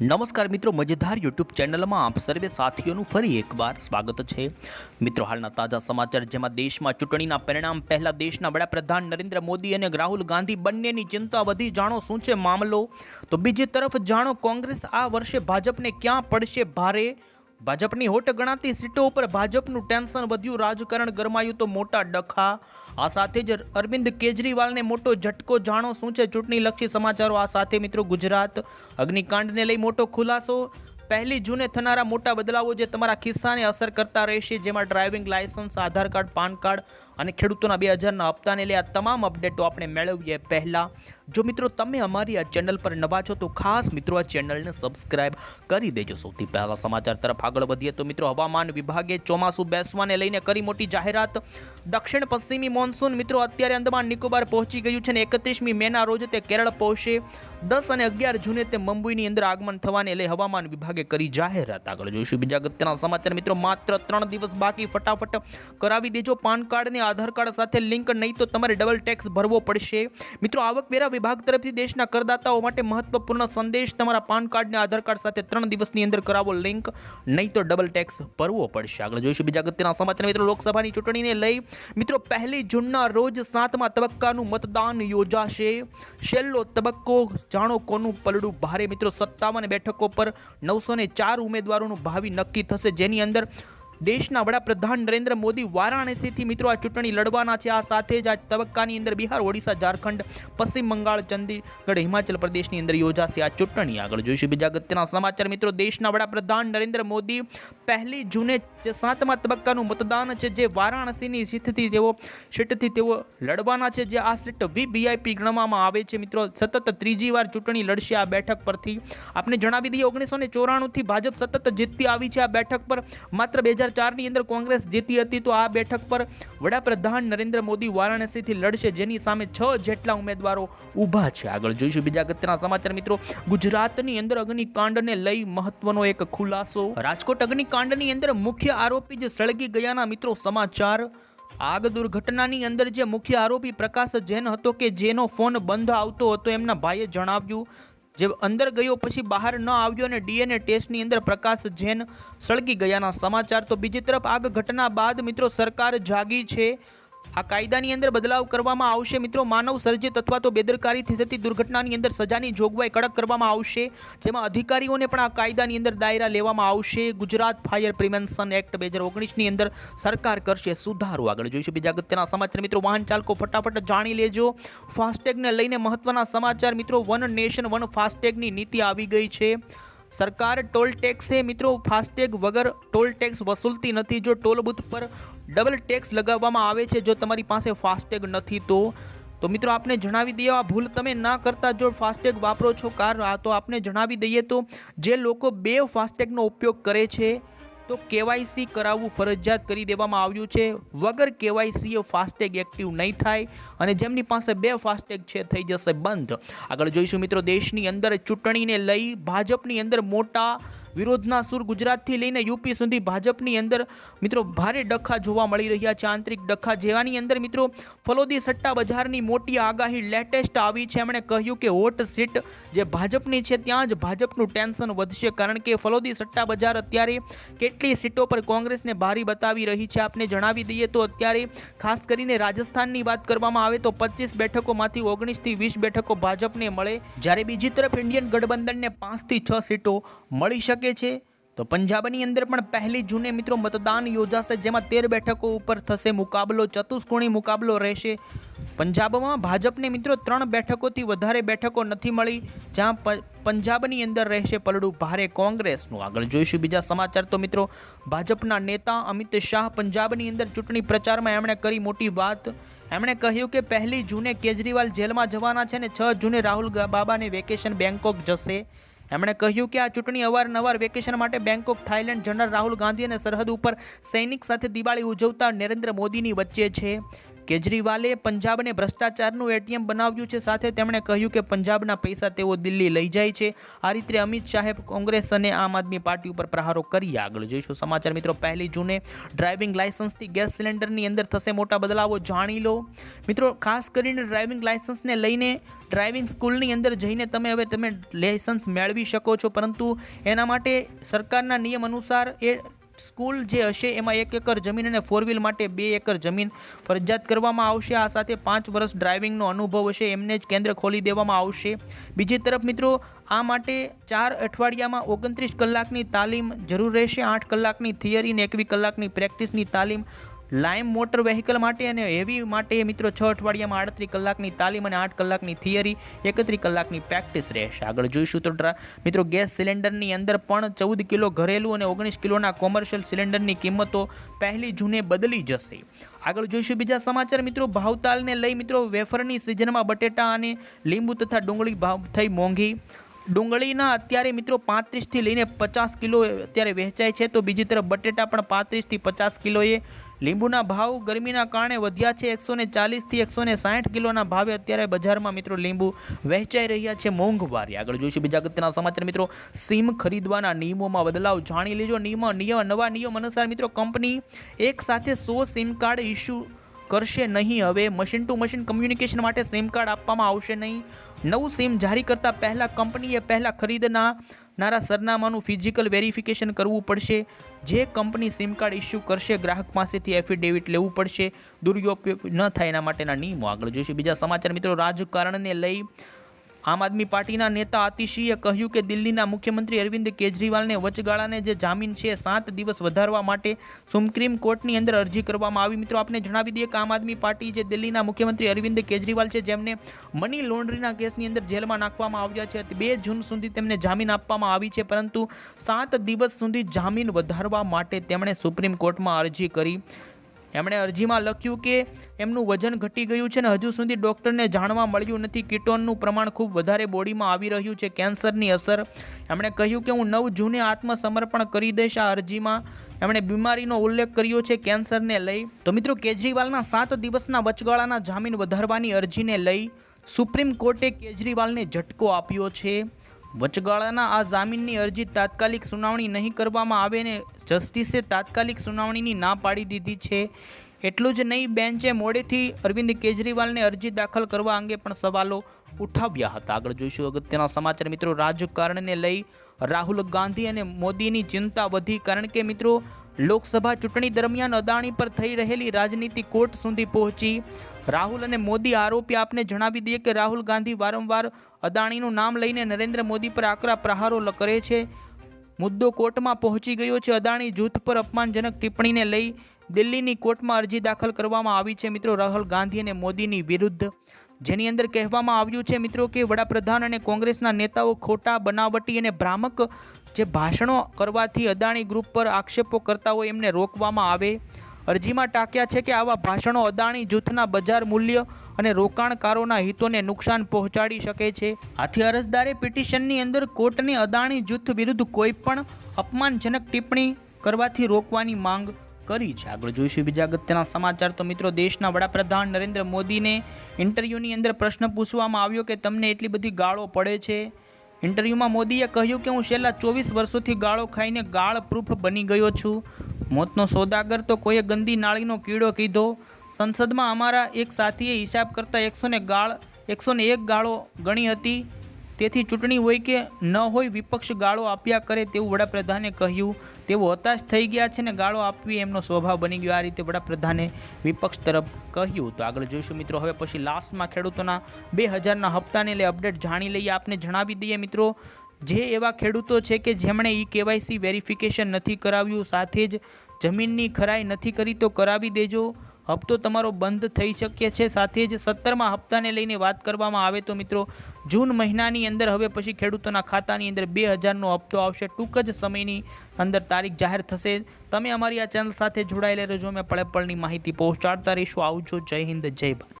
નમસ્કાર મિત્રો, મજેદાર યુટ્યુબ ચેનલમાં આપ સર્વે સાથીઓનું ફરી એકવાર સ્વાગત છે. મિત્રો, હાલના તાજા સમાચાર જેમાં દેશમાં ચૂંટણીના પરિણામ પહેલા દેશના વડાપ્રધાન નરેન્દ્ર મોદી અને રાહુલ ગાંધી બંનેની ચિંતા વધી. જાણો શું છે મામલો? તો બીજી તરફ જાણો કોંગ્રેસ આ વર્ષે ભાજપને ક્યાં પડશે ભારે? ભાજપની હોટ ગણાતી સીટો ઉપર ભાજપનું ટેન્શન વધ્યું. રાજકારણ ગરમાયું તો મોટા ડખા. આ સાથે જ અરવિંદ કેજરીવાલને મોટો ઝટકો જાણો શું છે ચૂંટણીલક્ષી સમાચારો? આ સાથે મિત્રો ગુજરાત અગ્નિકાંડને લઈ મોટો ખુલાસો. પહેલી જૂને થનારા મોટા બદલાવો જે તમારા ખિસ્સાને અસર કરતા રહેશે, જેમાં driving licence, Aadhaar card, PAN card અને ખેડૂતોના બે હજારના હપ્તાને લઈ આ તમામ અપડેટો આપણે મેળવીએ પહેલાં. જો મિત્રો તમે અમારી આ ચેનલ પર નવા છો, તો ખાસ મિત્રો આ ચેનલને સબસ્ક્રાઇબ કરી દેજો. સૌથી પહેલાં સમાચાર તરફ આગળ વધીએ તો મિત્રો હવામાન વિભાગે ચોમાસું બેસવાને લઈને કરી મોટી જાહેરાત. દક્ષિણ પશ્ચિમી મોન્સૂન મિત્રો અત્યારે અંદમાન નિકોબાર પહોંચી ગયું છે અને એકત્રીસમી મેના રોજ તે કેરળ પહોંચશે. દસ અને અગિયાર જૂને તે મુંબઈની અંદર આગમન થવાને લઈ હવામાન વિભાગે કરી જાહેરાત. આગળ જોઈશું બીજા અગત્યના સમાચાર મિત્રો માત્ર ત્રણ દિવસ બાકી ફટાફટ કરાવી દેજો. પાન કાર્ડને આધાર કાર્ડ સાથે લિંક નહીં તો તમારે ડબલ ટેક્સ ભરવો પડશે. મિત્રો, આવકવેરા વિભાગ તરફથી દેશના કરદાતાઓ માટે મહત્વપૂર્ણ સંદેશ તમારા પાન કાર્ડને આધાર કાર્ડ સાથે ત્રણ દિવસની અંદર કરાવો લિંક, નહીં તો ડબલ ટેક્સ ભરવો પડશે. આગળ જોઈશું બીજા અગત્યના સમાચાર. મિત્રો, લોકસભાની ચૂંટણીને લઈ, મિત્રો, પહેલી જૂનના રોજ સાતમા તબક્કાનું મતદાન યોજાશે. છેલ્લો તબક્કો, જાણો કોનું પલડું ભારે? મિત્રો, સત્તાવન બેઠકો પર નવસો ચાર ઉમેદવારોનું ભાવિ નક્કી થશે. જેની અંદર દેશના વડાપ્રધાન નરેન્દ્ર મોદી વારાણસીથી મિત્રો આ ચૂંટણી લડવાના છે. આ સાથે જ આ તબક્કાની અંદર બિહાર, ઓડિશા, ઝારખંડ, પશ્ચિમ બંગાળ, ચંદીગઢ, હિમાચલ પ્રદેશની અંદર યોજાશે આ ચૂંટણી. આગળ જોઈશું બીજા અગત્યના સમાચાર. મિત્રો, દેશના વડાપ્રધાન નરેન્દ્ર મોદી પહેલી જૂને જે સાતમા તબક્કાનું મતદાન છે. જે વારાણસીની સીટથી તેઓ સીટથી તેઓ લડવાના છે. જે આ સીટ વીવીઆઈપી ગણવામાં આવે છે. મિત્રો, સતત ત્રીજી વાર ચૂંટણી લડશે આ બેઠક પરથી. આપણે જણાવી દઈએ, ઓગણીસો ને ચોરાણુંથી ભાજપ સતત જીતતી આવી છે આ બેઠક પર. માત્ર બે હજાર ચારની અંદર કોંગ્રેસ જીતી હતી, તો આ બેઠક પર વડાપ્રધાન નરેન્દ્ર મોદી વારાણસીથી લડશે. જેની સામે છ જેટલા ઉમેદવારો ઊભા છે. આગળ જોઈશું બીજા અગત્યના સમાચાર મિત્રો. ગુજરાતની અંદર અગ્નિકાંડને લઈ મહત્વનો એક ખુલાસો. રાજકોટ અગ્નિકાંડની અંદર મુખ્ય આરોપી જે સળગી ગયાના મિત્રો સમાચાર. આગ દુર્ઘટનાની અંદર જે મુખ્ય આરોપી પ્રકાશ જૈન હતો કે જેનો ફોન બંધ આવતો હતો, એમના ભાઈએ જણાવ્યું જે અંદર ગયો પછી બહાર ન આવ્યો અને ડીએનએ ટેસ્ટની અંદર પ્રકાશ જૈન સળગી ગયાના સમાચાર. તો બીજી તરફ આગ ઘટના બાદ મિત્રો સરકાર જાગી છે. આ કાયદાની અંદર બદલાવ કરવામાં આવશે. મિત્રો, માનવ સર્જિત અથવા તો બેદરકારીથી થતી દુર્ઘટનાની અંદર સજાની જોગવાઈ કડક કરવામાં આવશે. જેમાં અધિકારીઓને પણ આ કાયદાની અંદર દાયરા લેવામાં આવશે. ગુજરાત ફાયર પ્રિવેન્શન એક્ટ બે હજાર ઓગણીસની અંદર સરકાર કરશે સુધારો. આગળ જોઈશું બીજા અગત્યના સમાચાર. મિત્રો, વાહન ચાલકો ફટાફટ જાણી લેજો. ફાસ્ટેગને લઈને મહત્વના સમાચાર. મિત્રો, વન નેશન, વન ફાસ્ટેગની નીતિ આવી ગઈ છે. સરકાર ટોલ ટેક્સે. મિત્રો, ફાસ્ટેગ વગર ટોલ ટેક્સ વસૂલતી નથી. જો ટોલ બૂથ પર ડબલ ટેક્સ લગાવવામાં આવે છે જો તમારી પાસે ફાસ્ટેગ નથી તો. તો મિત્રો, આપને જણાવી દઈએ, આ ભૂલ તમે ના કરતા જો ફાસ્ટેગ વાપરો છો કાર, આ તો આપને જણાવી દઈએ તો, જે લોકો બે ફાસ્ટેગનો ઉપયોગ કરે છે, તો કેવાયસી કરાવવું ફરજિયાત કરી દેવામાં આવ્યું છે. વગર કેવાયસી એ ફાસ્ટેગ એક્ટિવ નહીં થાય અને જેમની પાસે બે ફાસ્ટેગ છે, થઈ જશે બંધ. આગળ જોઈશું મિત્રો, દેશની અંદર ચૂંટણીને લઈ ભાજપની અંદર મોટા વિરોધના સુર ગુજરાતથી લઈને યુપી સુધી ભાજપની અંદર મિત્રો ભારે ડખા જોવા મળી રહ્યા છે. આંતરિક ડખા જેવાની અંદર મિત્રો ફલોદી સટ્ટા બજારની મોટી આગાહી લેટેસ્ટ આવી છે. એમણે કહ્યું કે હોટ સીટ જે ભાજપની છે ત્યાં જ ભાજપનું ટેન્શન વધશે કારણ કે ફલોદી સટ્ટા બજાર અત્યારે કેટલી સીટો પર કોંગ્રેસને ભારી બતાવી રહી છે. આપને જણાવી દઈએ તો અત્યારે ખાસ કરીને રાજસ્થાનની વાત કરવામાં આવે તો પચીસ બેઠકોમાંથી ઓગણીસથી વીસ બેઠકો ભાજપને મળે. જ્યારે બીજી તરફ ઇન્ડિયન ગઠબંધનને પાંચથી છ સીટો મળી શકે છે? તો પંજાબની અંદર પણ પહેલી જૂને મિત્રો મતદાન યોજાશે, જેમાં તેર બેઠકો ઉપર થશે મુકાબલો, ચતુષ્કોણી મુકાબલો રહેશે. પંજાબમાં ભાજપને મિત્રો ત્રણ બેઠકોથી વધારે બેઠકો નથી મળી, જ્યાં પંજાબની અંદર રહેશે પલડું ભારે કોંગ્રેસનું. આગળ જોઈશું બીજા સમાચાર તો મિત્રો, ભાજપના નેતા અમિત શાહ પંજાબની અંદર ચૂંટણી પ્રચારમાં એમણે કરી મોટી વાત. એમણે કહ્યું કે પહેલી જૂને કેજરીવાલ જેલમાં જવાના છે ને છ જૂને રાહુલ બાબાને વેકેશન બેંકોક જશે. એમણે કહ્યું કે આ ચૂંટણી અવારનવાર વેકેશન માટે Bangkok, Thailand, general Rahul Gandhi અને સરહદ ઉપર સૈનિક સાથે દિવાળી ઉજવતા નરેન્દ્ર મોદીની વચ્ચે છે. કેજરીવાલે પંજાબને ભ્રષ્ટાચારનું એટીએમ બનાવ્યું છે. સાથે તેમણે કહ્યું કે પંજાબના પૈસા તેઓ દિલ્હી લઈ જાય છે. આ રીતે અમિત શાહે કોંગ્રેસ અને આમ આદમી પાર્ટી ઉપર પ્રહારો કરી આગળ જોઈશું. સમાચાર મિત્રો, પહેલી જૂને ડ્રાઇવિંગ લાયસન્સથી ગેસ સિલિન્ડરની અંદર થશે મોટા બદલાવો, જાણી લો. મિત્રો, ખાસ કરીને ડ્રાઇવિંગ લાયસન્સને લઈને ડ્રાઇવિંગ સ્કૂલની અંદર જઈને તમે હવે તમે લાયસન્સ મેળવી શકો છો. પરંતુ એના માટે સરકારના નિયમ અનુસાર એ સ્કૂલ જે હશે, એમાં એક એકર જમીન અને ફોર વ્હીલ માટે બે એકર જમીન ફરજિયાત કરવામાં આવશે. આ સાથે પાંચ વર્ષ ડ્રાઇવિંગનો અનુભવ હશે, એમને જ કેન્દ્ર ખોલી દેવામાં આવશે. બીજી તરફ મિત્રો, આ માટે ચાર અઠવાડિયામાં ઓગણત્રીસ કલાકની તાલીમ જરૂર રહેશે, આઠ કલાકની થિયરી ને એકવીસ કલાકની પ્રેક્ટિસની તાલીમ લાઇમ મોટર વેહિકલ માટે અને હેવી માટે મિત્રો છ અઠવાડિયામાં આડત્રીસ કલાકની તાલીમ અને આઠ કલાકની થિયરી એકત્રીસ કલાકની પ્રેક્ટિસ રહેશે. આગળ જોઈશું તો મિત્રો ગેસ સિલિન્ડરની અંદર પણ ચૌદ કિલો ઘરેલું અને ઓગણીસ કિલોના કોમર્શિયલ સિલિન્ડરની કિંમતો પહેલી જૂને બદલી જશે. આગળ જોઈશું બીજા સમાચાર. મિત્રો ભાવતાલને લઈ મિત્રો વેફરની સિઝનમાં બટેટા અને લીંબુ તથા ડુંગળી ભાવ થઈ મોંઘી. ડુંગળીના અત્યારે મિત્રો પાંત્રીસથી લઈને પચાસ કિલો અત્યારે વહેંચાય છે. તો બીજી તરફ બટેટા પણ પાંત્રીસથી પચાસ કિલોએ લીંબુના ભાવ ગરમીના કારણે વધ્યા છે. એકસો ને ચાલીસથી એકસો ને સાઠ કિલોના ભાવે અત્યારે બજારમાં મિત્રો લીંબુ વહેંચાઈ રહ્યા છે. મોંઘવારી. આગળ જોઈશું બીજા અગત્યના સમાચાર મિત્રો. સિમ ખરીદવાના નિયમોમાં બદલાવ જાણી લેજો. નિયમ નિયમ, નવા નિયમ અનુસાર મિત્રો કંપની એક સાથે સો સિમ કાર્ડ ઇસ્યુ કરશે નહીં. હવે મશીન ટુ મશીન કમ્યુનિકેશન માટે સિમ કાર્ડ આપવામાં આવશે નહીં. નવું સિમ જારી કરતાં પહેલાં કંપનીએ પહેલાં ખરીદના નારા સરનામાનું ફિઝિકલ વેરિફિકેશન કરવું પડશે. જે કંપની સિમ કાર્ડ ઇસ્યુ કરશે, ગ્રાહક પાસેથી એફિડેવિટ લેવું પડશે. દુરુપયોગ ન થાય એના માટેના નિયમો આગળ જોઈશું. બીજા સમાચાર મિત્રો, રાજકારણને લઈ આમ આદમી પાર્ટીના નેતા આતિશીએ કહ્યું કે દિલ્હીના મુખ્યમંત્રી અરવિંદ કેજરીવાલને વચગાળાને જે જામીન છે, સાત દિવસ વધારવા માટે સુપ્રીમ કોર્ટની અંદર અરજી કરવામાં આવી. મિત્રો, આપને જણાવી દઈએ કે આમ આદમી પાર્ટી જે દિલ્હીના મુખ્યમંત્રી અરવિંદ કેજરીવાલ છે, જેમને મની લોન્ડરીના કેસની અંદર જેલમાં નાખવામાં આવ્યા છે બે જૂન સુધી તેમને જામીન આપવામાં આવી છે, પરંતુ સાત દિવસ સુધી જામીન વધારવા માટે તેમણે સુપ્રીમ કોર્ટમાં અરજી કરી. એમણે અરજીમાં લખ્યું કે એમનું વજન ઘટી ગયું છે ને હજુ સુધી ડૉક્ટરને જાણવા મળ્યું નથી. કીટોનનું પ્રમાણ ખૂબ વધારે બોડીમાં આવી રહ્યું છે. કેન્સરની અસર. એમણે કહ્યું કે હું નવ જૂને આત્મસમર્પણ કરી દઈશ આ અરજીમાં. એમણે બીમારીનો ઉલ્લેખ કર્યો છે કેન્સરને લઈ. તો મિત્રો, કેજરીવાલના સાત દિવસના વચગાળાના જામીન વધારવાની અરજીને લઈ સુપ્રીમ કોર્ટે કેજરીવાલને ઝટકો આપ્યો છે. વચગાળાના આ જામીનની અરજી તાત્કાલિક સુનાવણી નહીં કરવામાં આવે ને જસ્ટિસે તાત્કાલિક સુનાવણીની ના પાડી દીધી છે. એટલું જ નહીં, બેન્ચે મોડેથી અરવિંદ કેજરીવાલને અરજી દાખલ કરવા અંગે પણ સવાલો ઉઠાવ્યા હતા. આગળ જોઈશું અગત્યના સમાચાર. મિત્રો, રાજકારણને લઈ રાહુલ ગાંધી અને મોદીની ચિંતા વધી કારણ કે મિત્રો લોકસભા ચૂંટણી દરમિયાન અદાણી પર થઈ રહેલી રાજનીતિ કોર્ટ સુધી પહોંચી. રાહુલ અને મોદી આરોપી આપને જણાવી દઈએ કે રાહુલ ગાંધી વારંવાર અદાણીનું નામ લઈને નરેન્દ્ર મોદી પર આકરા પ્રહારો કરે છે. મુદ્દો કોર્ટમાં પહોંચી ગયો છે. અદાણી જૂથ પર અપમાનજનક ટિપ્પણીને લઈ દિલ્હીની કોર્ટમાં અરજી દાખલ કરવામાં આવી છે. મિત્રો, રાહુલ ગાંધી અને મોદીની વિરુદ્ધ જેની અંદર કહેવામાં આવ્યું છે, મિત્રો, કે વડાપ્રધાન અને કોંગ્રેસના નેતાઓ ખોટા, બનાવટી અને ભ્રામક જે ભાષણો કરવાથી અદાણી ગ્રુપ પર આક્ષેપો કરતા હોય એમને રોકવામાં આવે. અરજીમાં ટાંક્યા છે કે આવા ભાષણો અદાણી જૂથના બજાર મૂલ્ય અને રોકાણકારોના હિતોને નુકસાન પહોંચાડી શકે છે. આથી અરજદારે પિટિશનની અંદર કોર્ટને અદાણી જૂથ વિરુદ્ધ કોઈ પણ અપમાનજનક ટિપ્પણી કરવાથી રોકવાની માંગ કરી છે. આગળ જોઈશું બીજા અગત્યના સમાચાર. તો મિત્રો, દેશના વડાપ્રધાન નરેન્દ્ર મોદીને ઇન્ટરવ્યૂની અંદર પ્રશ્ન પૂછવામાં આવ્યો કે તમને એટલી બધી ગાળો પડે છે? ઇન્ટરવ્યૂમાં મોદીએ કહ્યું કે હું છેલ્લા ચોવીસ વર્ષોથી ગાળો ખાઈને ગાળ પ્રૂફ બની ગયો છું. મોતનો સોદાગર તો કોઈએ ગંદી નાળીનો કીડો કીધો. સંસદમાં અમારા એક સાથીએ હિસાબ કરતાં એકસો ને ગાળ, એકસો ને એક ગાળો ગણી હતી. તેથી ચૂંટણી હોય કે ન હોય વિપક્ષ ગાળો આપ્યા કરે તેવું વડાપ્રધાને કહ્યું. તેઓ હતાશ થઈ ગયા છે ને ગાળો આપવી એમનો સ્વભાવ બની ગયો. આ રીતે વડાપ્રધાને વિપક્ષ તરફ કહ્યું. તો આગળ જોઈશું મિત્રો. હવે પછી લાસ્ટમાં ખેડૂતોના બે હજારના હપ્તાને લઈ અપડેટ જાણી લઈએ. આપને જણાવી દઈએ મિત્રો, જે એવા ખેડૂતો છે કે જેમણે ઈ કેવાયસી વેરિફિકેશન નથી કરાવ્યું, સાથે જ જમીનની ખરાઈ નથી કરી તો કરાવી દેજો. હપ્તો તમારો બંધ થઈ શકે છે. સાથે જ સત્તરમાં હપ્તાને લઈને વાત કરવામાં આવે તો મિત્રો, જૂન મહિનાની અંદર હવે પછી ખેડૂતોના ખાતાની અંદર બે હજારનો હપ્તો આવશે. ટૂંક જ સમયની અંદર તારીખ જાહેર થશે. તમે અમારી આ ચેનલ સાથે જોડાયેલા રહેજો. અમે પળે પળની માહિતી પહોંચાડતા રહીશું. આવજો. જય હિન્દ. જય ભારત.